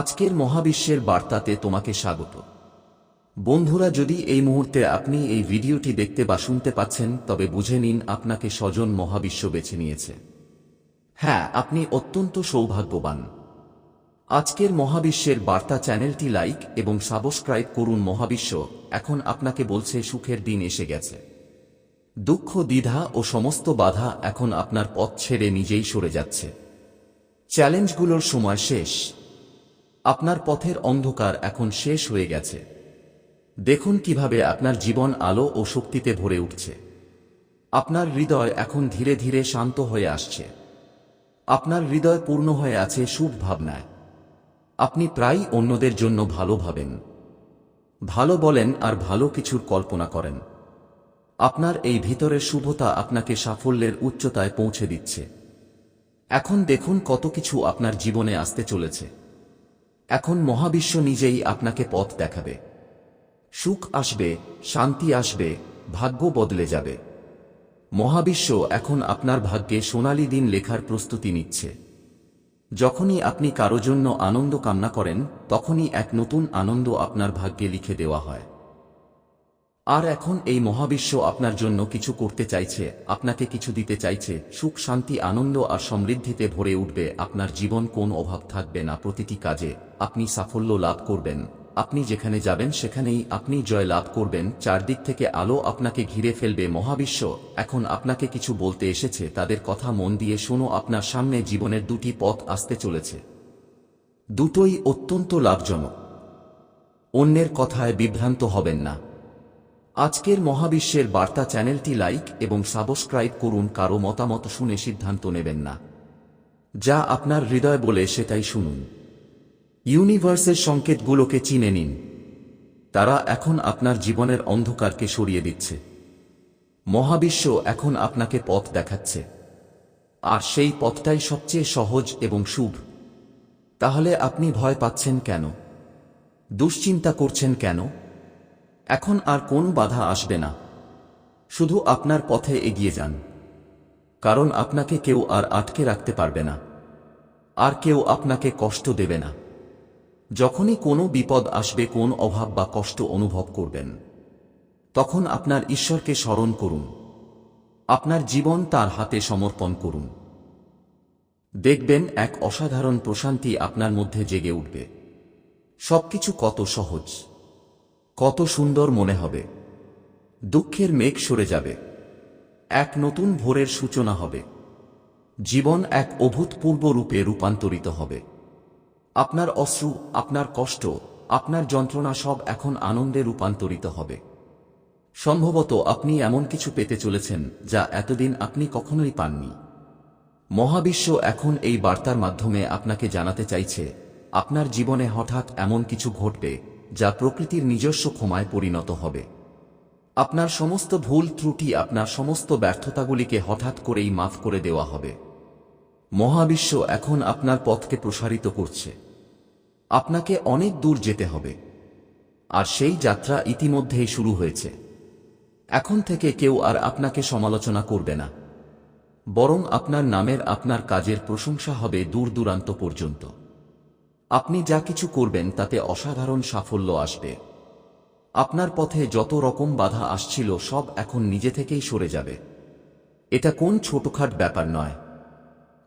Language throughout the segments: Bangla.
আজকের মহাবিশ্বের বার্তাতে তোমাকে স্বাগত। বন্ধুরা, যদি এই মুহূর্তে আপনি এই ভিডিওটি দেখতে বা শুনতে পাচ্ছেন, তবে বুঝে নিন আপনাকে স্বজন মহাবিশ্ব বেছে নিয়েছে। হ্যাঁ আপনি অত্যন্ত সৌভাগ্যবান। আজকের মহাবিশ্বের বার্তা চ্যানেলটি লাইক এবং সাবস্ক্রাইব করুন মহাবিশ্ব, এখন আপনাকে বলছে সুখের দিন এসে গেছে। দুঃখ, দ্বিধা ও সমস্ত বাধা এখন আপনার পথ ছেড়ে নিজেই সরে যাচ্ছে। চ্যালেঞ্জগুলোর সময় শেষ। আপনার পথের অন্ধকার এখন শেষ হয়ে গেছে। দেখুন কীভাবে আপনার জীবন আলো ও শক্তিতে ভরে উঠছে। আপনার হৃদয় এখন ধীরে ধীরে শান্ত হয়ে আসছে। আপনার হৃদয় পূর্ণ হয়ে আছে শুভ ভাবনায়। আপনি প্রায় অন্যদের জন্য ভালো ভাবেন। ভালো বলেন আর ভালো কিছুর কল্পনা করেন। আপনার এই ভিতরের শুভতা আপনাকে সাফল্যের উচ্চতায় পৌঁছে দিচ্ছে। এখন দেখুন কত কিছু আপনার জীবনে আসতে চলেছে। এখন মহাবিশ্ব নিজেই আপনাকে পথ দেখাবে। সুখ আসবে, শান্তি আসবে, ভাগ্য বদলে যাবে। মহাবিশ্ব এখন আপনার ভাগ্যে সোনালি দিন লেখার প্রস্তুতি নিচ্ছে। যখনই আপনি কারও জন্য আনন্দ কামনা করেন, তখনই এক নতুন আনন্দ আপনার ভাগ্যে লিখে দেওয়া হয়। আর এখন এই মহাবিশ্ব আপনার জন্য কিছু করতে চাইছে, আপনাকে কিছু দিতে চাইছে, সুখ, শান্তি, আনন্দ আর সমৃদ্ধিতে ভরে উঠবে, আপনার জীবন কোন অভাব থাকবে না, প্রতিটি কাজে আপনি সাফল্য লাভ করবেন। আপনি যেখানে যাবেন সেখানেই আপনি জয় লাভ করবেন, চারদিক থেকে আলো আপনাকে ঘিরে ফেলবে, মহাবিশ্ব এখন আপনাকে কিছু বলতে এসেছে, তাদের কথা মন দিয়ে শোনো, আপনার সামনে জীবনের দুটি পথ আসতে চলেছে। দুটোই অত্যন্ত লাভজনক। অন্যের কথায় বিভ্রান্ত হবেন না। আজকের মহাবিশ্বের বার্তা চ্যানেলটি লাইক এবং সাবস্ক্রাইব করুন, কারও মতামত শুনে সিদ্ধান্ত নেবেন না। যা আপনার হৃদয় বলে সেটাই শুনুন। ইউনিভার্সের সংকেতগুলোকে চিনে নিন। তারা এখন আপনার জীবনের অন্ধকারকে সরিয়ে দিচ্ছে। মহাবিশ্ব এখন আপনাকে পথ দেখাচ্ছে। আর সেই পথটাই সবচেয়ে সহজ এবং শুভ। তাহলে আপনি ভয় পাচ্ছেন কেন? দুশ্চিন্তা করছেন কেন? এখন আর কোন বাধা আসবে না। শুধু আপনার পথে এগিয়ে যান। কারণ আপনাকে কেউ আর আটকে রাখতে পারবে না। আর কেউ আপনাকে কষ্ট দেবে না। যখনই কোনো বিপদ আসবে, কোন অভাব বা কষ্ট অনুভব করবেন, তখন আপনার ঈশ্বরকে স্মরণ করুন। আপনার জীবন তার হাতে সমর্পণ করুন। দেখবেন এক অসাধারণ প্রশান্তি আপনার মধ্যে জেগে উঠবে। সবকিছু কত সহজ। কত সুন্দর মনে হবে। দুঃখের মেঘ সরে যাবে। এক নতুন ভোরের সূচনা হবে। জীবন এক অভূতপূর্ব রূপে রূপান্তরিত হবে। আপনার অশ্রু, আপনার কষ্ট, আপনার যন্ত্রণা সব এখন আনন্দে রূপান্তরিত হবে। সম্ভবত আপনি এমন কিছু পেতে চলেছেন যা এতদিন আপনি কখনোই পাননি। মহাবিশ্ব এখন এই বার্তার মাধ্যমে আপনাকে জানাতে চাইছে, আপনার জীবনে হঠাৎ এমন কিছু ঘটবে যা প্রকৃতির নিজস্ব ক্ষমায় পরিণত হবে। আপনার সমস্ত ভুল ত্রুটি আপনার সমস্ত ব্যর্থতাগুলিকে হঠাৎ করেই মাফ করে দেওয়া হবে। মহাবিশ্ব এখন আপনার পথকে প্রসারিত করছে। আপনাকে অনেক দূর যেতে হবে। আর সেই যাত্রা ইতিমধ্যেই শুরু হয়েছে। এখন থেকে কেউ আর আপনাকে সমালোচনা করবে না। বরং আপনার নামের আপনার কাজের প্রশংসা হবে দূর দূরান্ত পর্যন্ত। আপনি যা কিছু করবেন তাতে অসাধারণ সাফল্য আসবে। আপনার পথে যত রকম বাধা আসছিল সব এখন নিজে থেকেই সরে যাবে। এটা কোন ছোটখাট ব্যাপার নয়।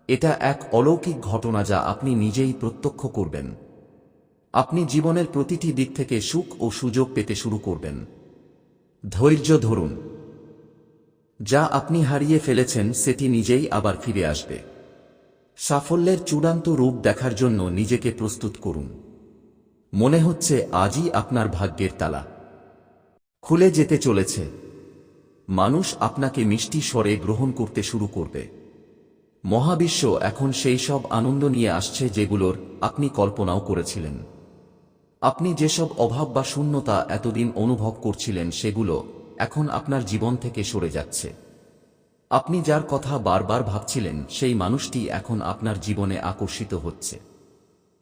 এটা এক অলৌকিক ঘটনা যা আপনি নিজেই প্রত্যক্ষ করবেন। আপনি জীবনের প্রতিটি দিক থেকে সুখ ও সুযোগ পেতে শুরু করবেন। ধৈর্য ধরুন। যা আপনি হারিয়ে ফেলেছেন সেটি নিজেই আবার ফিরে আসবে। সাফল্যের চূড়ান্ত রূপ দেখার জন্য নিজেকে প্রস্তুত করুন। মনে হচ্ছে আজই আপনার ভাগ্যের তালা। খুলে যেতে চলেছে। মানুষ আপনাকে মিষ্টি স্বরে গ্রহণ করতে শুরু করবে। মহাবিশ্ব এখন সেই সব আনন্দ নিয়ে আসছে যেগুলোর আপনি কল্পনাও করেছিলেন। আপনি যেসব অভাব বা শূন্যতা এতদিন অনুভব করছিলেন সেগুলো এখন আপনার জীবন থেকে সরে যাচ্ছে। আপনি যার কথা বারবার ভাবছিলেন, সেই মানুষটি এখন আপনার জীবনে আকর্ষিত হচ্ছে।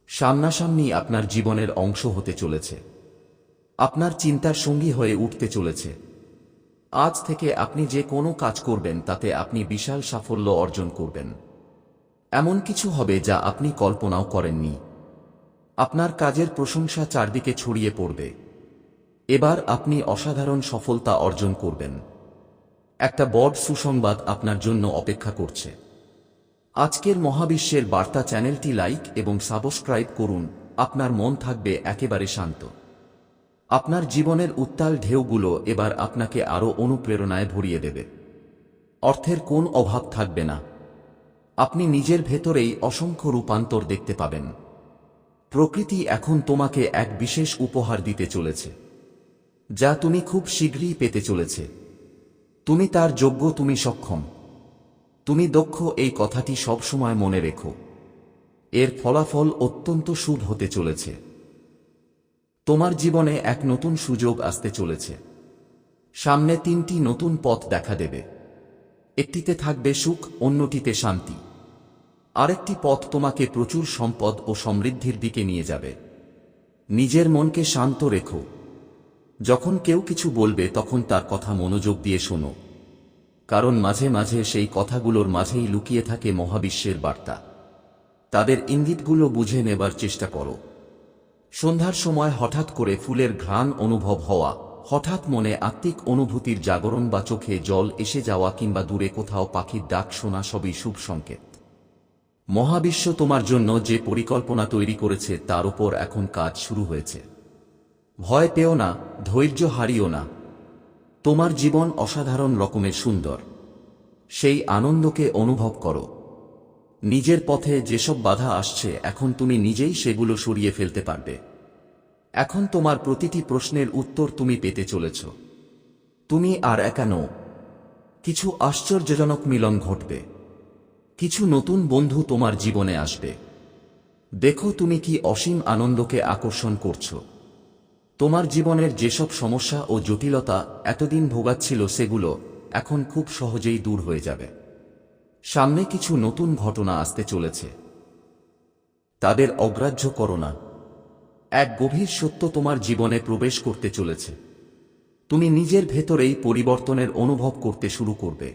সামনাসামনি আপনার জীবনের অংশ হতে চলেছে। আপনার চিন্তার সঙ্গী হয়ে উঠতে চলেছে। আজ থেকে আপনি যে কোনো কাজ করবেন, তাতে আপনি বিশাল সাফল্য অর্জন করবেন। এমন কিছু হবে যা আপনি কল্পনাও করেননি। আপনার কাজের প্রশংসা চারদিকে ছড়িয়ে পড়বে। এবার আপনি অসাধারণ সফলতা অর্জন করবেন। একটা বড় সুসংবাদ আপনার জন্য অপেক্ষা করছে। আজকের মহাবিশ্বের বার্তা চ্যানেলটি লাইক এবং সাবস্ক্রাইব করুন, আপনার মন থাকবে একেবারে শান্ত। আপনার জীবনের উত্তাল ঢেউগুলো এবার আপনাকে আরও অনুপ্রেরণায় ভরিয়ে দেবে। অর্থের কোন অভাব থাকবে না। আপনি নিজের ভেতরেই অসংখ্য রূপান্তর দেখতে পাবেন। প্রকৃতি এখন তোমাকে এক বিশেষ উপহার দিতে চলেছে, যা তুমি খুব শীঘ্রই পেতে চলেছে। তুমি তার যোগ্য, তুমি সক্ষম। তুমি দক্ষ, এই কথাটি সবসময় মনে রেখো। এর ফলাফল অত্যন্ত শুভ হতে চলেছে। তোমার জীবনে এক নতুন সুযোগ আসতে চলেছে। সামনে তিনটি নতুন পথ দেখা দেবে। একটিতে থাকবে সুখ, অন্যটিতে শান্তি। আরেকটি পথ তোমাকে প্রচুর সম্পদ ও সমৃদ্ধির দিকে নিয়ে যাবে। নিজের মনকে শান্ত রেখো। যখন কেউ কিছু বলবে তখন তার কথা মনোযোগ দিয়ে শোনো। কারণ মাঝে মাঝে সেই কথাগুলোর মাঝেই লুকিয়ে থাকে মহাবিশ্বের বার্তা। তাদের ইঙ্গিতগুলো বুঝে নেবার চেষ্টা করো। সন্ধ্যার সময় হঠাৎ করে ফুলের ঘ্রাণ অনুভব হওয়া, হঠাৎ মনে আত্মিক অনুভূতির জাগরণ বা চোখে জল এসে যাওয়া কিংবা দূরে কোথাও পাখির ডাক শোনা সবই শুভ সংকেত। মহাবিশ্ব তোমার জন্য যে পরিকল্পনা তৈরি করেছে তার উপর এখন কাজ শুরু হয়েছে। ভয় পেও না, ধৈর্য হারিও না। তোমার জীবন অসাধারণ রকমের সুন্দর। সেই আনন্দকে অনুভব করো। নিজের পথে যেসব বাধা আসছে, এখন তুমি নিজেই সেগুলো সরিয়ে ফেলতে পারবে। এখন তোমার প্রতিটি প্রশ্নের উত্তর তুমি পেতে চলেছ। তুমি আর একা নও। কিছু আশ্চর্যজনক মিলন ঘটবে। কিছু নতুন বন্ধু তোমার জীবনে আসবে। দেখো তুমি কি অসীম আনন্দকে আকর্ষণ করছ। তোমার জীবনের যেসব সমস্যা ও জটিলতা এতদিন ভোগাচ্ছিল সেগুলো এখন খুব সহজেই দূর হয়ে যাবে। সামনে কিছু নতুন ঘটনা আসতে চলেছে। তাদের অগ্রাহ্য করো না। এক গভীর সত্য তোমার জীবনে প্রবেশ করতে চলেছে। তুমি নিজের ভেতরেই পরিবর্তনের অনুভব করতে শুরু করবে।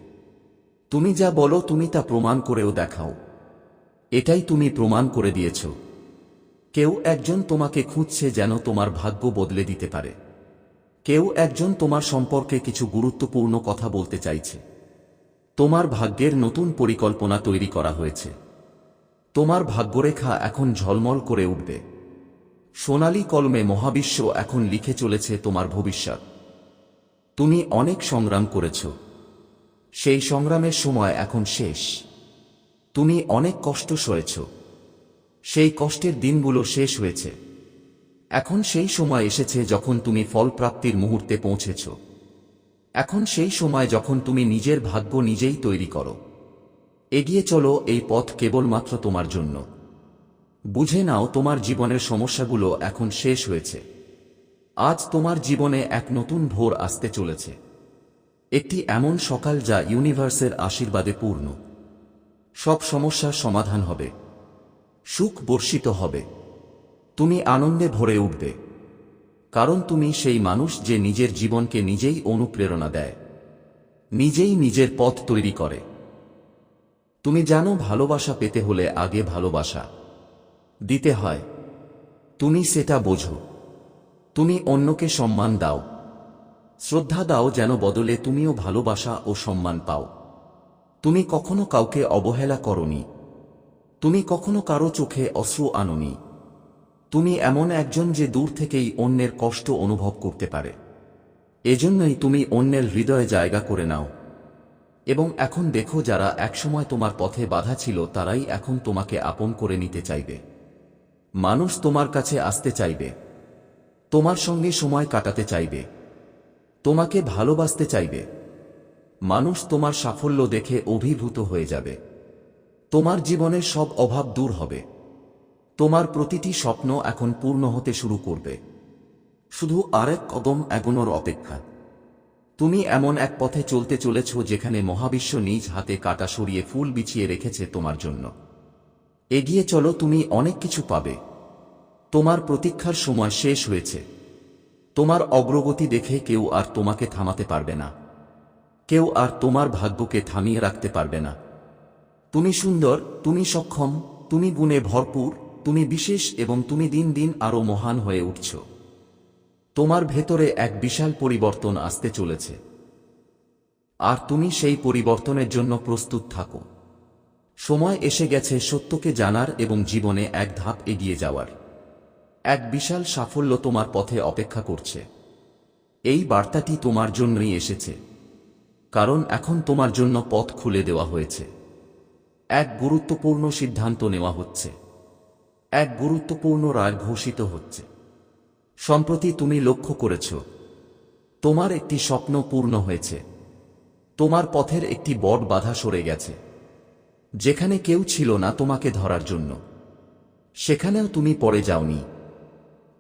তুমি যা বলো তুমি তা প্রমাণ করেও দেখাও। এটাই তুমি প্রমাণ করে দিয়েছ। কেউ একজন তোমাকে খুঁজছে যেন তোমার ভাগ্য বদলে দিতে পারে। কেউ একজন তোমার সম্পর্কে কিছু গুরুত্বপূর্ণ কথা বলতে চাইছে। তোমার ভাগ্যের নতুন পরিকল্পনা তৈরি করা হয়েছে। তোমার ভাগ্যরেখা এখন ঝলমল করে উঠবে। সোনালী কলমে মহাবিশ্ব এখন লিখে চলেছে তোমার ভবিষ্যৎ। তুমি অনেক সংগ্রাম করেছ। সেই সংগ্রামের সময় এখন শেষ। তুমি অনেক কষ্ট সয়েছ। সেই কষ্টের দিনগুলো শেষ হয়েছে। এখন সেই সময় এসেছে যখন তুমি ফল প্রাপ্তির মুহূর্তে পৌঁছেছ। এখন সেই সময় যখন তুমি নিজের ভাগ্য নিজেই তৈরি করো। এগিয়ে চলো এই পথ কেবলমাত্র তোমার জন্য। বুঝে নাও তোমার জীবনের সমস্যাগুলো এখন শেষ হয়েছে। আজ তোমার জীবনে এক নতুন ভোর আসতে চলেছে। একটি এমন সকাল যা ইউনিভার্সের আশীর্বাদে পূর্ণ। সব সমস্যার সমাধান হবে। সুখ বর্ষিত হবে। তুমি আনন্দে ভরে উঠবে। কারণ তুমি সেই মানুষ যে নিজের জীবনকে নিজেই অনুপ্রেরণা দেয়। নিজেই নিজের পথ তৈরি করে। তুমি জানো ভালোবাসা পেতে হলে আগে ভালোবাসা দিতে হয়। তুমি সেটা বোঝো। তুমি অন্যকে সম্মান দাও। শ্রদ্ধা দাও যেন বদলে তুমিও ভালোবাসা ও সম্মান পাও। তুমি কখনো কাউকে অবহেলা করনি। তুমি কখনো কারও চোখে অশ্রু আননি। তুমি এমন একজন যে দূর থেকেই অন্যের কষ্ট অনুভব করতে পারে। এজন্যই তুমি অন্যের হৃদয়ে জায়গা করে নাও। এবং এখন দেখো যারা একসময় তোমার পথে বাধা ছিল, তারাই এখন তোমাকে আপন করে নিতে চাইবে। মানুষ তোমার কাছে আসতে চাইবে। তোমার সঙ্গে সময় কাটাতে চাইবে। তোমাকে ভালোবাসতে চাইবে। মানুষ তোমার সাফল্য দেখে অভিভূত হয়ে যাবে। তোমার জীবনের সব অভাব দূর হবে। তোমার প্রতিটি স্বপ্ন এখন পূর্ণ হতে শুরু করবে। শুধু আরেক কদম এগোনোর অপেক্ষা। তুমি এমন এক পথে চলতে চলেছ যেখানে মহাবিশ্ব নিজ হাতে কাটা সরিয়ে ফুল বিছিয়ে রেখেছে তোমার জন্য। এগিয়ে চলো, তুমি অনেক কিছু পাবে। তোমার প্রতীক্ষার সময় শেষ হয়েছে। তোমার অগ্রগতি দেখে কেউ আর তোমাকে থামাতে পারবে না। কেউ আর তোমার ভাগ্যকে থামিয়ে রাখতে পারবে না। তুমি সুন্দর, তুমি সক্ষম, তুমি গুণে ভরপুর, তুমি বিশেষ এবং তুমি দিন দিন আরও মহান হয়ে উঠছ। তোমার ভেতরে এক বিশাল পরিবর্তন আসতে চলেছে। আর তুমি সেই পরিবর্তনের জন্য প্রস্তুত থাকো। সময় এসে গেছে সত্যকে জানার এবং জীবনে এক ধাপ এগিয়ে যাওয়ার। এক বিশাল সাফল্য তোমার পথে অপেক্ষা করছে। এই বার্তাটি তোমার জন্যই এসেছে। কারণ এখন তোমার জন্য পথ খুলে দেওয়া হয়েছে। এক গুরুত্বপূর্ণ সিদ্ধান্ত নেওয়া হচ্ছে। এক গুরুত্বপূর্ণ রায় ঘোষিত হচ্ছে। সম্প্রতি তুমি লক্ষ্য করেছ, তোমার একটি স্বপ্ন পূর্ণ হয়েছে। তোমার পথের একটি বট বাধা সরে গেছে। যেখানে কেউ ছিল না তোমাকে ধরার জন্য। সেখানেও তুমি পড়ে যাওনি।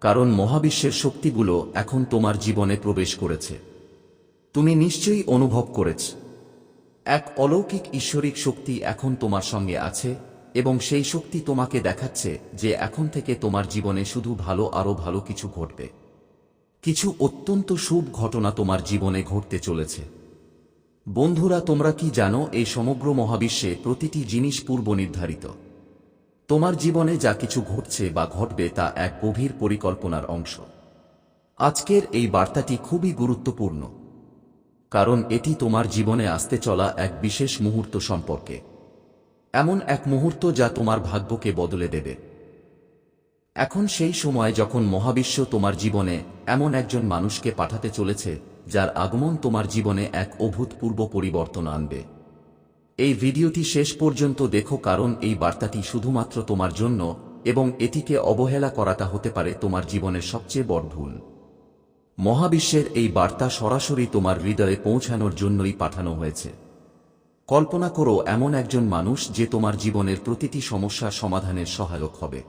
কারণ মহাবিশ্বের শক্তিগুলো এখন তোমার জীবনে প্রবেশ করেছে। তুমি নিশ্চয়ই অনুভব করেছ। এক অলৌকিক ঈশ্বরিক শক্তি এখন তোমার সঙ্গে আছে, এবং সেই শক্তি তোমাকে দেখাচ্ছে যে এখন থেকে তোমার জীবনে শুধু ভালো আরও ভালো কিছু ঘটবে। কিছু অত্যন্ত শুভ ঘটনা তোমার জীবনে ঘটতে চলেছে। বন্ধুরা, তোমরা কি জানো, এই সমগ্র মহাবিশ্বে প্রতিটি জিনিস পূর্ব নির্ধারিত তোমার জীবনে যা কিছু ঘটছে বা ঘটবে তা এক গভীর পরিকল্পনার অংশ। আজকের এই বার্তাটি খুবই গুরুত্বপূর্ণ। কারণ এটি তোমার জীবনে আসতে চলা এক বিশেষ মুহূর্ত সম্পর্কে। এমন এক মুহূর্ত যা তোমার ভাগ্যকে বদলে দেবে। এখন সেই সময় যখন মহাবিশ্ব তোমার জীবনে এমন একজন মানুষকে পাঠাতে চলেছে, যার আগমন তোমার জীবনে এক অভূতপূর্ব পরিবর্তন আনবে। এই ভিডিওটি শেষ পর্যন্ত দেখো কারণ এই বার্তাটি শুধুমাত্র তোমার জন্য এবং এটিকে অবহেলা করাটা হতে পারে তোমার জীবনের সবচেয়ে বড় ভুল। মহাবিশ্বের এই বার্তা সরাসরি তোমার হৃদয়ে পৌঁছানোর জন্যই পাঠানো হয়েছে। কল্পনা করো, এমন একজন মানুষ যে তোমার জীবনের প্রতিটি সমস্যার সমাধানের সহায়ক হবে।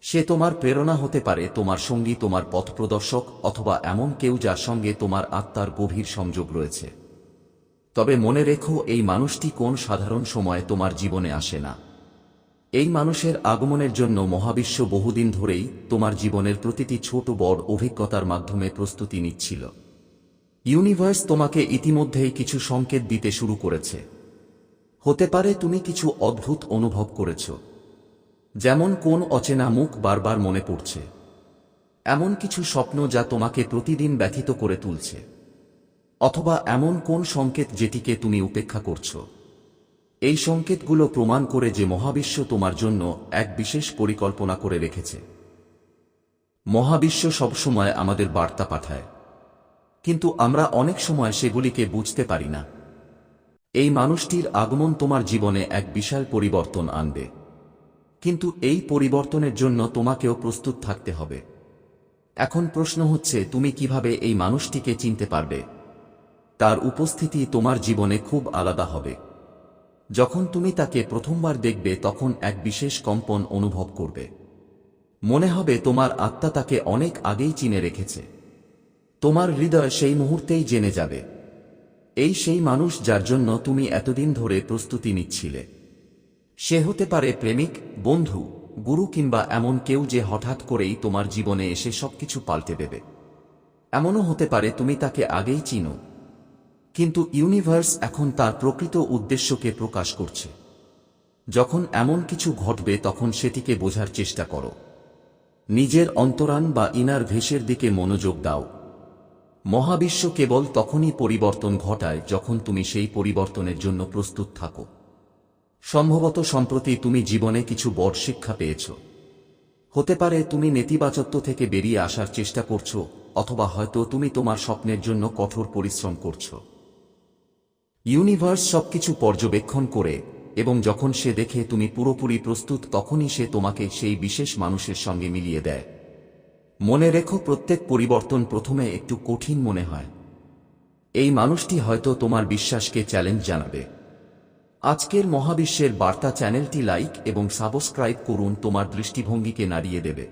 সে তোমার প্রেরণা হতে পারে, তোমার সঙ্গী, তোমার পথপ্রদর্শক অথবা এমন কেউ যার সঙ্গে তোমার আত্মার গভীর সংযোগ রয়েছে। তবে মনে রেখো, এই মানুষটি কোন সাধারণ সময়ে তোমার জীবনে আসে না। এই মানুষের আগমনের জন্য মহাবিশ্ব বহুদিন ধরেই তোমার জীবনের প্রতিটি ছোট বড় অভিজ্ঞতার মাধ্যমে প্রস্তুতি নিচ্ছিল। ইউনিভার্স তোমাকে ইতিমধ্যেই কিছু সংকেত দিতে শুরু করেছে। হতে পারে তুমি কিছু অদ্ভুত অনুভব করেছ। যেমন কোন অচেনা মুখ বারবার মনে পড়ছে। এমন কিছু স্বপ্ন যা তোমাকে প্রতিদিন ব্যথিত করে তুলছে। অথবা এমন কোন সংকেত যেটিকে তুমি উপেক্ষা করছ। এই সংকেতগুলো প্রমাণ করে যে মহাবিশ্ব তোমার জন্য এক বিশেষ পরিকল্পনা করে রেখেছে। মহাবিশ্ব সবসময় আমাদের বার্তা পাঠায়। কিন্তু আমরা অনেক সময় সেগুলিকে বুঝতে পারি না। এই মানুষটির আগমন তোমার জীবনে এক বিশাল পরিবর্তন আনবে। কিন্তু এই পরিবর্তনের জন্য তোমাকেও প্রস্তুত থাকতে হবে। এখন প্রশ্ন হচ্ছে, তুমি কীভাবে এই মানুষটিকে চিনতে পারবে? তার উপস্থিতি তোমার জীবনে খুব আলাদা হবে। যখন তুমি তাকে প্রথমবার দেখবে তখন এক বিশেষ কম্পন অনুভব করবে। মনে হবে তোমার আত্মা তাকে অনেক আগেই চিনে রেখেছে। তোমার হৃদয় সেই মুহূর্তেই জেনে যাবে। এই সেই মানুষ যার জন্য তুমি এতদিন ধরে প্রস্তুতি নিচ্ছিলে। সে হতে পারে প্রেমিক, বন্ধু, গুরু কিংবা এমন কেউ যে হঠাৎ করেই তোমার জীবনে এসে সবকিছু পাল্টে দেবে। এমনও হতে পারে তুমি তাকে আগেই চিনো। কিন্তু ইউনিভার্স এখন তার প্রকৃত উদ্দেশ্যকে প্রকাশ করছে। যখন এমন কিছু ঘটবে তখন সেটিকে বোঝার চেষ্টা করো। নিজের অন্তরান বা ইনার ভেসের দিকে মনোযোগ দাও। মহাবিশ্ব কেবল তখনই পরিবর্তন ঘটায় যখন তুমি সেই পরিবর্তনের জন্য প্রস্তুত থাকো। সম্ভবত সম্প্রতি তুমি জীবনে কিছু বড় শিক্ষা পেয়েছ। হতে পারে তুমি নেতিবাচত্ব থেকে বেরিয়ে আসার চেষ্টা করছ, অথবা হয়তো তুমি তোমার স্বপ্নের জন্য কঠোর পরিশ্রম করছ। ইউনিভার্স সবকিছু পর্যবেক্ষণ করে, এবং যখন সে দেখে তুমি পুরোপুরি প্রস্তুত, তখনই সে তোমাকে সেই বিশেষ মানুষের সঙ্গে মিলিয়ে দেয়। মনে রেখো, প্রত্যেক পরিবর্তন প্রথমে একটু কঠিন মনে হয়। এই মানুষটি হয়তো তোমার বিশ্বাসকে চ্যালেঞ্জ জানাবে। আজকের মহাবিশ্বের বার্তা চ্যানেলটি লাইক এবং সাবস্ক্রাইব করুন, তোমার দৃষ্টিভঙ্গিকে নাড়িয়ে দেবে।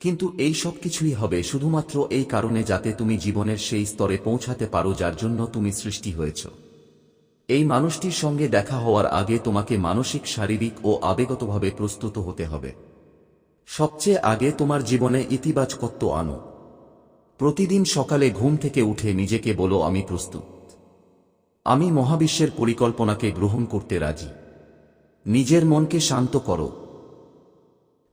কিন্তু এই সব কিছুই হবে শুধুমাত্র এই কারণে যাতে তুমি জীবনের সেই স্তরে পৌঁছাতে পারো, যার জন্য তুমি সৃষ্টি হয়েছ। এই মানুষটির সঙ্গে দেখা হওয়ার আগে তোমাকে মানসিক, শারীরিক ও আবেগতভাবে প্রস্তুত হতে হবে। সবচেয়ে আগে তোমার জীবনে ইতিবাচকত্ব আনো। প্রতিদিন সকালে ঘুম থেকে উঠে নিজেকে বলো, আমি প্রস্তুত। আমি মহাবিশ্বের পরিকল্পনাকে গ্রহণ করতে রাজি। নিজের মনকে শান্ত করো।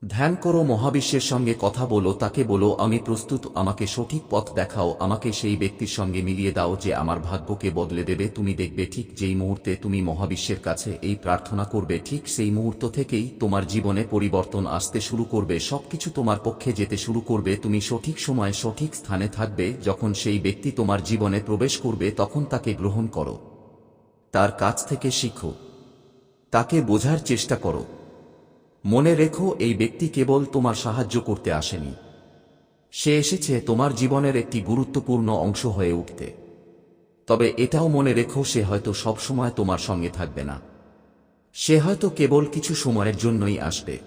ধ্যান করো মহাবিশ্বের সঙ্গে কথা বলো, তাকে বলো, আমি প্রস্তুত, আমাকে সঠিক পথ দেখাও, আমাকে সেই ব্যক্তির সঙ্গে মিলিয়ে দাও যে আমার ভাগ্যকে বদলে দেবে, তুমি দেখবে ঠিক যেই মুহূর্তে তুমি মহাবিশ্বের কাছে এই প্রার্থনা করবে, ঠিক সেই মুহূর্ত থেকেই তোমার জীবনে পরিবর্তন আসতে শুরু করবে, সবকিছু তোমার পক্ষে যেতে শুরু করবে, তুমি সঠিক সময়ে সঠিক স্থানে থাকবে, যখন সেই ব্যক্তি তোমার জীবনে প্রবেশ করবে, তখন তাকে গ্রহণ করো। তার কাছ থেকে শিখো। তাকে বোঝার চেষ্টা করো। মনে রেখো, এই ব্যক্তি কেবল তোমার সাহায্য করতে আসেনি। সে এসেছে তোমার জীবনের একটি গুরুত্বপূর্ণ অংশ হয়ে উঠতে। তবে এটাও মনে রেখো, সে হয়তো সবসময় তোমার সঙ্গে থাকবে না। সে হয়তো কেবল কিছু সময়ের জন্যই আসবে।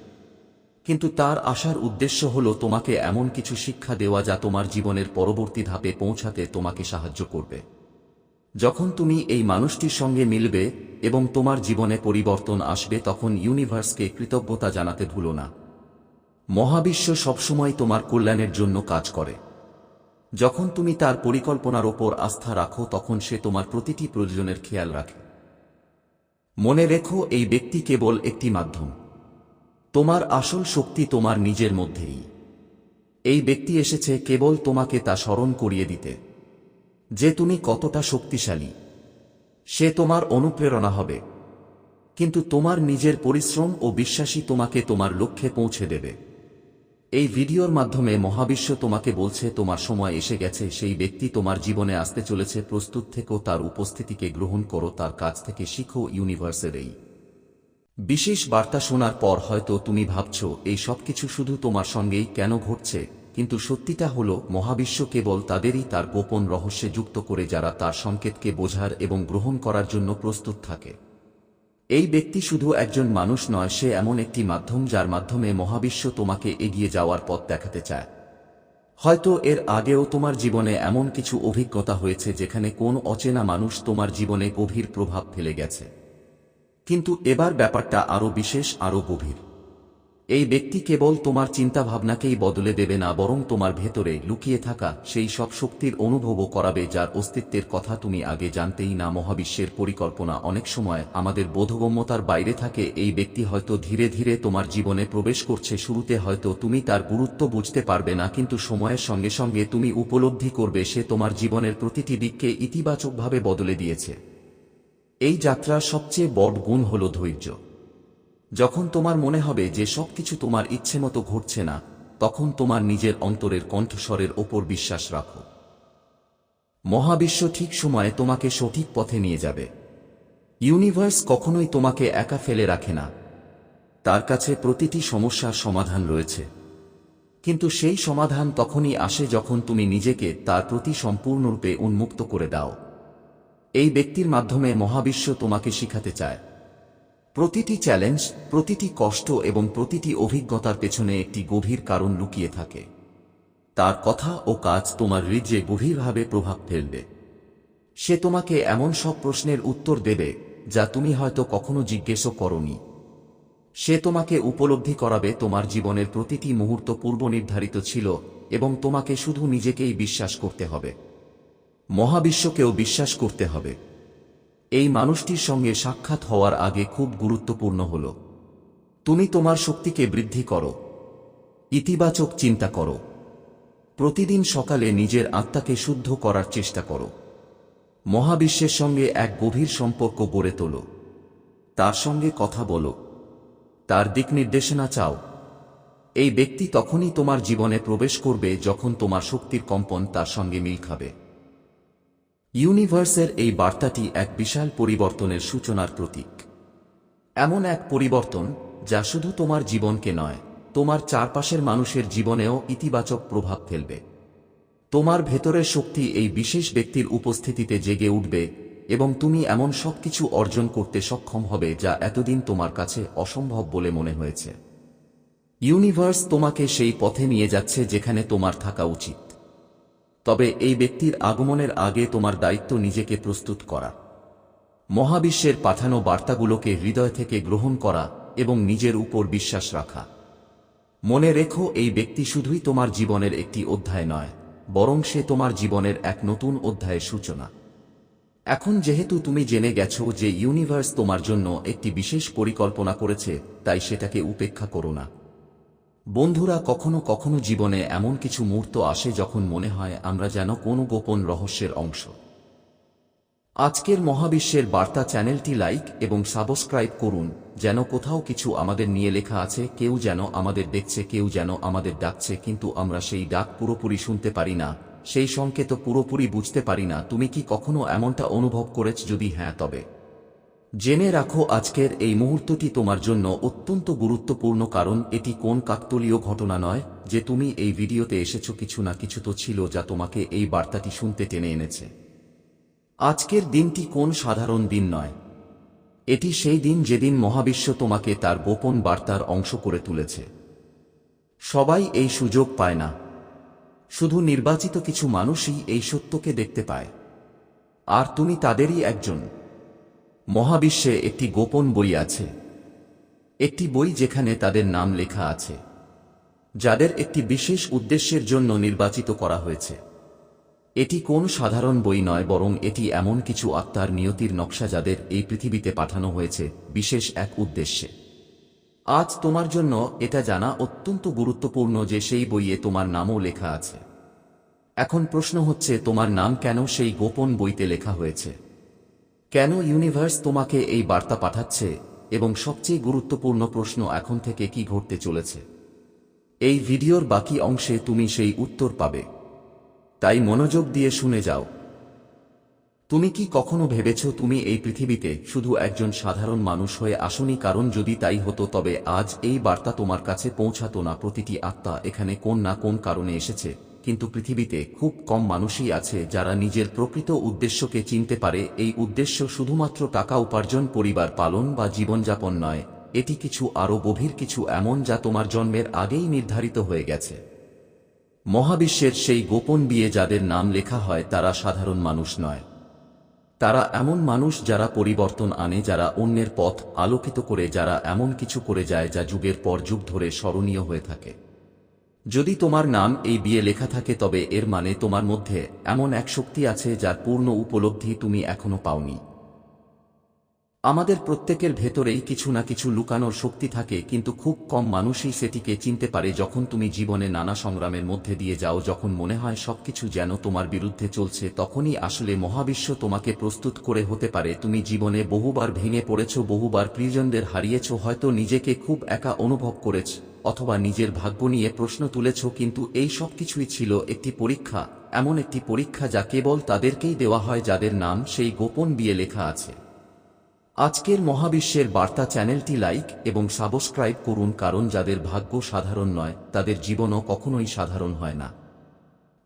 কিন্তু তার আসার উদ্দেশ্য হল তোমাকে এমন কিছু শিক্ষা দেওয়া যা তোমার জীবনের পরবর্তী ধাপে পৌঁছাতে তোমাকে সাহায্য করবে। যখন তুমি এই মানুষটির সঙ্গে মিলবে এবং তোমার জীবনে পরিবর্তন আসবে, তখন ইউনিভার্সকে কৃতজ্ঞতা জানাতে ভুলো না। মহাবিশ্ব সবসময় তোমার কল্যাণের জন্য কাজ করে। যখন তুমি তার পরিকল্পনার ওপর আস্থা রাখো, তখন সে তোমার প্রতিটি প্রয়োজনের খেয়াল রাখে। মনে রেখো, এই ব্যক্তি কেবল একটি মাধ্যম। তোমার আসল শক্তি তোমার নিজের মধ্যেই। এই ব্যক্তি এসেছে কেবল তোমাকে তা স্মরণ করিয়ে দিতে। যে তুমি কতটা শক্তিশালী, সে তোমার অনুপ্রেরণা হবে। কিন্তু তোমার নিজের পরিশ্রম ও বিশ্বাসী তোমাকে তোমার লক্ষ্যে পৌঁছে দেবে। এই ভিডিওর মাধ্যমে মহাবিশ্ব তোমাকে বলছে, তোমার সময় এসে গেছে, সেই ব্যক্তি তোমার জীবনে আসতে চলেছে, প্রস্তুত থেকেও তার উপস্থিতিকে গ্রহণ করো, তার কাছ থেকে শিখো, ইউনিভার্সের এই বিশেষ বার্তা শোনার পর হয়তো তুমি ভাবছ, এই সবকিছু শুধু তোমার সঙ্গেই কেন ঘটছে? কিন্তু সত্যিটা হল, মহাবিশ্ব কেবল তাদেরই তার গোপন রহস্যে যুক্ত করে যারা তার সংকেতকে বোঝার এবং গ্রহণ করার জন্য প্রস্তুত থাকে। এই ব্যক্তি শুধু একজন মানুষ নয়, সে এমন একটি মাধ্যম যার মাধ্যমে মহাবিশ্ব তোমাকে এগিয়ে যাওয়ার পথ দেখাতে চায়। হয়তো এর আগেও তোমার জীবনে এমন কিছু অভিজ্ঞতা হয়েছে যেখানে কোন অচেনা মানুষ তোমার জীবনে গভীর প্রভাব ফেলে গেছে। কিন্তু এবার ব্যাপারটা আরও বিশেষ আরও গভীর। এই ব্যক্তি কেবল তোমার চিন্তাভাবনাকেই বদলে দেবে না, বরং তোমার ভেতরে লুকিয়ে থাকা সেই সব শক্তির অনুভবও করাবে যার অস্তিত্বের কথা তুমি আগে জানতেই না। মহাবিশ্বের পরিকল্পনা অনেক সময় আমাদের বোধগম্যতার বাইরে থাকে। এই ব্যক্তি হয়তো ধীরে ধীরে তোমার জীবনে প্রবেশ করছে, শুরুতে হয়তো তুমি তার গুরুত্ব বুঝতে পারবে না, কিন্তু সময়ের সঙ্গে সঙ্গে তুমি উপলব্ধি করবে সে তোমার জীবনের প্রতিটি দিককে ইতিবাচকভাবে বদলে দিয়েছে। এই যাত্রার সবচেয়ে বড় গুণ হল ধৈর্য। যখন তোমার মনে হবে যে সবকিছু তোমার ইচ্ছে মতো ঘটছে না, তখন তোমার নিজের অন্তরের কণ্ঠস্বরের ওপর বিশ্বাস রাখো। মহাবিশ্ব ঠিক সময়ে তোমাকে সঠিক পথে নিয়ে যাবে। ইউনিভার্স কখনোই তোমাকে একা ফেলে রাখে না। তার কাছে প্রতিটি সমস্যার সমাধান রয়েছে। কিন্তু সেই সমাধান তখনই আসে যখন তুমি নিজেকে তার প্রতি সম্পূর্ণরূপে উন্মুক্ত করে দাও। এই ব্যক্তির মাধ্যমে মহাবিশ্ব তোমাকে শিখাতে চায়। প্রতিটি চ্যালেঞ্জ প্রতিটি কষ্ট এবং প্রতিটি অভিজ্ঞতার পেছনে একটি গভীর কারণ লুকিয়ে থাকে। তার কথা ও কাজ তোমার হৃদয়ে গভীরভাবে প্রভাব ফেলবে। সে তোমাকে এমন সব প্রশ্নের উত্তর দেবে, যা তুমি হয়তো কখনো জিজ্ঞেসও করনি। সে তোমাকে উপলব্ধি করাবে তোমার জীবনের প্রতিটি মুহূর্ত পূর্ব নির্ধারিত ছিল এবং তোমাকে শুধু নিজেকেই বিশ্বাস করতে হবে। মহাবিশ্বকেও বিশ্বাস করতে হবে। এই মানুষটির সঙ্গে সাক্ষাৎ হওয়ার আগে খুব গুরুত্বপূর্ণ হল। তুমি তোমার শক্তিকে বৃদ্ধি করো। ইতিবাচক চিন্তা করো। প্রতিদিন সকালে নিজের আত্মাকে শুদ্ধ করার চেষ্টা করো। মহাবিশ্বের সঙ্গে এক গভীর সম্পর্ক গড়ে তোলো। তার সঙ্গে কথা বলো। তার দিক নির্দেশনা চাও। এই ব্যক্তি তখনই তোমার জীবনে প্রবেশ করবে যখন তোমার শক্তির কম্পন তার সঙ্গে মিল খাবে। ইউনিভার্সের এই বার্তাটি এক বিশাল পরিবর্তনের সূচনার প্রতীক। এমন এক পরিবর্তন যা শুধু তোমার জীবনকে নয়, তোমার চারপাশের মানুষের জীবনেও ইতিবাচক প্রভাব ফেলবে। তোমার ভেতরের শক্তি এই বিশেষ ব্যক্তির উপস্থিতিতে জেগে উঠবে এবং তুমি এমন সবকিছু অর্জন করতে সক্ষম হবে যা এতদিন তোমার কাছে অসম্ভব বলে মনে হয়েছে। ইউনিভার্স তোমাকে সেই পথে নিয়ে যাচ্ছে যেখানে তোমার থাকা উচিত। তবে এই ব্যক্তির আগমনের আগে তোমার দায়িত্ব নিজেকে প্রস্তুত করা। মহাবিশ্বের পাঠানো বার্তাগুলোকে হৃদয় থেকে গ্রহণ করা এবং নিজের উপর বিশ্বাস রাখা। মনে রেখো, এই ব্যক্তি শুধুই তোমার জীবনের একটি অধ্যায় নয়, বরং সে তোমার জীবনের এক নতুন অধ্যায়ের সূচনা। এখন যেহেতু তুমি জেনে গেছো যে ইউনিভার্স তোমার জন্য একটি বিশেষ পরিকল্পনা করেছে, তাই সেটাকে উপেক্ষা করো না। বন্ধুরা, কখনো কখনো জীবনে এমন কিছু মুহূর্ত আসে যখন মনে হয় আমরা যেন কোনো গোপন রহস্যের অংশ। আজকের মহাবিশ্বের বার্তা চ্যানেলটি লাইক এবং সাবস্ক্রাইব করুন, যেন কোথাও কিছু আমাদের নিয়ে লেখা আছে, কেউ যেন আমাদের দেখছে, কেউ যেন আমাদের ডাকছে, কিন্তু আমরা সেই ডাক পুরোপুরি শুনতে পারি না, সেই সংকেত পুরোপুরি বুঝতে পারি না, তুমি কি কখনো এমনটা অনুভব করেছ? যদি হ্যাঁ তবে জেনে রাখো আজকের এই মুহূর্তটি তোমার জন্য অত্যন্ত গুরুত্বপূর্ণ কারণ এটি কোন কাকতলীয় ঘটনা নয় যে তুমি এই ভিডিওতে এসেছ কিছু না কিছু তো ছিল যা তোমাকে এই বার্তাটি শুনতে টেনে এনেছে। আজকের দিনটি কোন সাধারণ দিন নয়? এটি সেই দিন যেদিন মহাবিশ্ব তোমাকে তার গোপন বার্তার অংশ করে তুলেছে। সবাই এই সুযোগ পায় না। শুধু নির্বাচিত কিছু মানুষই এই সত্যকে দেখতে পায়। আর তুমি তাদেরই একজন। মহাবিশ্বে একটি গোপন বই আছে। একটি বই যেখানে তাদের নাম লেখা আছে, যাদের একটি বিশেষ উদ্দেশ্যের জন্য নির্বাচিত করা হয়েছে। এটি কোন সাধারণ বই নয়, বরং এটি এমন কিছু আত্মার নিয়তির নকশা যাদের এই পৃথিবীতে পাঠানো হয়েছে বিশেষ এক উদ্দেশ্যে। আজ তোমার জন্য এটা জানা অত্যন্ত গুরুত্বপূর্ণ যে সেই বইয়ে তোমার নামও লেখা আছে। এখন প্রশ্ন হচ্ছে, তোমার নাম কেন সেই গোপন বইতে লেখা হয়েছে? কেন ইউনিভার্স তোমাকে এই বার্তা পাঠাচ্ছে এবং সবচেয়ে গুরুত্বপূর্ণ প্রশ্ন এখন থেকে কি ঘটতে চলেছে? এই ভিডিওর বাকি অংশে তুমি সেই উত্তর পাবে। তাই মনোযোগ দিয়ে শুনে যাও। তুমি কি কখনো ভেবেছ তুমি এই পৃথিবীতে শুধু একজন সাধারণ মানুষ হয়ে আসনি? কারণ যদি তাই হতো, তবে আজ এই বার্তা তোমার কাছে পৌঁছাতো না। প্রতিটি আত্মা এখানে কোন না কোন কারণে এসেছে। কিন্তু পৃথিবীতে খুব কম মানুষই আছে যারা নিজের প্রকৃত উদ্দেশ্যকে চিনতে পারে। এই উদ্দেশ্য শুধুমাত্র টাকা উপার্জন, পরিবার পালন বা জীবনযাপন নয়। এটি কিছু আরও গভীর, কিছু এমন যা তোমার জন্মের আগেই নির্ধারিত হয়ে গেছে। মহাবিশ্বের সেই গোপন বিয়ে যাদের নাম লেখা হয়, তারা সাধারণ মানুষ নয়। তারা এমন মানুষ যারা পরিবর্তন আনে, যারা অন্যের পথ আলোকিত করে, যারা এমন কিছু করে যায় যা যুগের পর যুগ ধরে স্মরণীয় হয়ে থাকে। যদি তোমার নাম এই বিয়ে লেখা থাকে তবে এর মানে তোমার মধ্যে এমন এক শক্তি আছে যার পূর্ণ উপলব্ধি তুমি এখনও পাওনি। আমাদের প্রত্যেকের ভেতরেই কিছু না কিছু লুকানোর শক্তি থাকে, কিন্তু খুব কম মানুষই সেটিকে চিনতে পারে যখন তুমি জীবনে নানা সংগ্রামের মধ্যে দিয়ে যাও, যখন মনে হয় সবকিছু যেন তোমার বিরুদ্ধে চলছে, তখনই আসলে মহাবিশ্ব তোমাকে প্রস্তুত করে হতে পারে। তুমি জীবনে বহুবার ভেঙে পড়েছ, বহুবার প্রিয়জনদের হারিয়েছ, হয়তো নিজেকে খুব একা অনুভব করেছ, অথবা নিজের ভাগ্য নিয়ে প্রশ্ন তুলেছ, কিন্তু এই সব কিছুই ছিল একটি পরীক্ষা, এমন একটি পরীক্ষা যা কেবল তাদেরকেই দেওয়া হয় যাদের নাম সেই গোপন বিয়ে লেখা আছে। আজকের মহাবিশ্বের বার্তা চ্যানেলটি লাইক এবং সাবস্ক্রাইব করুন কারণ যাদের ভাগ্য সাধারণ নয়, তাদের জীবনও কখনোই সাধারণ হয় না।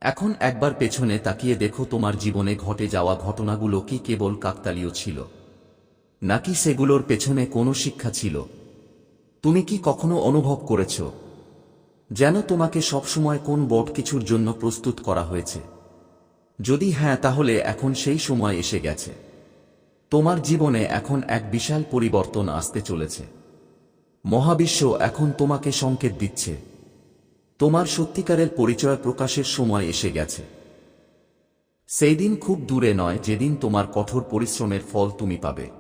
এখন একবার পেছনে তাকিয়ে দেখো তোমার জীবনে ঘটে যাওয়া ঘটনাগুলো কি কেবল কাকতালীয় ছিল, নাকি সেগুলোর পেছনে কোনো শিক্ষা ছিল। তুমি কি কখনো অনুভব করেছ, যেন তোমাকে সবসময় কোন বোর্ড কিছুর জন্য প্রস্তুত করা হয়েছে? যদি হ্যাঁ তাহলে এখন সেই সময় এসে গেছে। তোমার জীবনে এখন এক বিশাল পরিবর্তন আসতে চলেছে। মহাবিশ্ব এখন তোমাকে সংকেত দিচ্ছে। তোমার সত্যিকারের পরিচয় প্রকাশের সময় এসে গেছে। সেই দিন খুব দূরে নয় যেদিন তোমার কঠোর পরিশ্রমের ফল তুমি পাবে।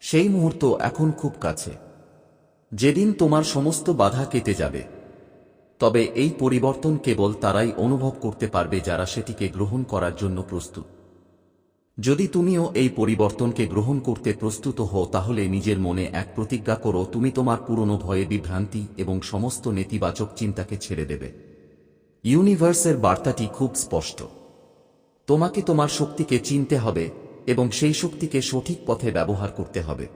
সেই মুহূর্ত এখন খুব কাছে। যেদিন তোমার সমস্ত বাধা কেটে যাবে। তবে এই পরিবর্তন কেবল তারাই অনুভব করতে পারবে যারা সেটিকে গ্রহণ করার জন্য প্রস্তুত। যদি তুমিও এই পরিবর্তনকে গ্রহণ করতে প্রস্তুত হও, তাহলে নিজের মনে এক প্রতিজ্ঞা করো, তুমি তোমার পুরনো ভয়ে বিভ্রান্তি এবং সমস্ত নেতিবাচক চিন্তাকে ছেড়ে দেবে। ইউনিভার্সের বার্তাটি খুব স্পষ্ট। তোমাকে তোমার শক্তিকে চিনতে হবে এবং সেই শক্তিকে সঠিক পথে ব্যবহার করতে হবে।